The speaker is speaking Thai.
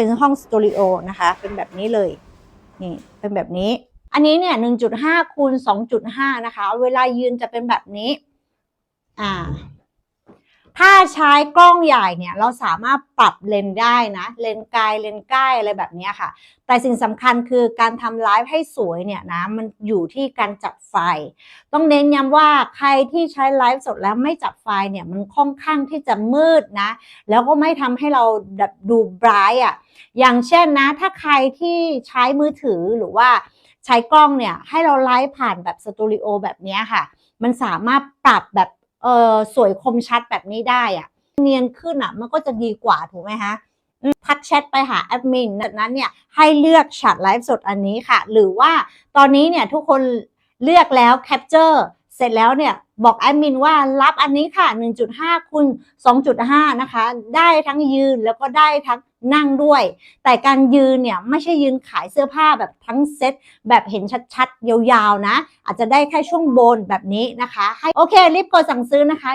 เป็นห้องสตูดิโอนะคะ เป็นแบบนี้เลย นี่ เป็นแบบนี้ อันนี้เนี่ย1.5คูณ2.5นะคะ เวลายืนจะเป็นแบบนี้ อ่า ใช้กล้องใหญ่เนี่ยเราสามารถปรับเลนได้นะ เลนไกลเลนใกล้อะไรแบบนี้ค่ะ แต่สิ่งสำคัญคือการทำไลฟ์ให้สวยเนี่ยนะมันอยู่ที่การจัดไฟ ต้องเน้นย้ำว่าใครที่ใช้ไลฟ์สดแล้วไม่จับไฟเนี่ยมันค่อนข้างที่จะมืดนะ แล้วก็ไม่ทำให้เราดูบรายอะอย่างเช่นนะ ถ้าใครที่ใช้มือถือหรือว่าใช้กล้องเนี่ยให้เราไลฟ์ผ่านแบบสตูดิโอแบบนี้ค่ะ มันสามารถปรับแบบ เออสวยคมชัดแบบนี้ได้อะเนียนขึ้นอะมันก็จะดีกว่าถูกไหมคะทักแชทไปหาแอดมินจากนั้นเนี่ยให้เลือกแชทไลฟ์สดอันนี้ค่ะ หรือว่าตอนนี้เนี่ยทุกคนเลือกแล้วแคปเจอร์เสร็จแล้วเนี่ยบอกแอดมินว่ารับอันนี้ค่ะ 1.5คูณ2.5 นะคะ ได้ทั้งยืนแล้วก็ได้ทั้ง นั่งด้วย แต่การยืนเนี่ยไม่ใช่ยืนขายเสื้อผ้าแบบทั้งเซ็ตแบบเห็นชัดๆ ยาวๆนะ อาจจะได้แค่ช่วงบนแบบนี้นะคะ ให้โอเครีบกดสั่งซื้อนะคะ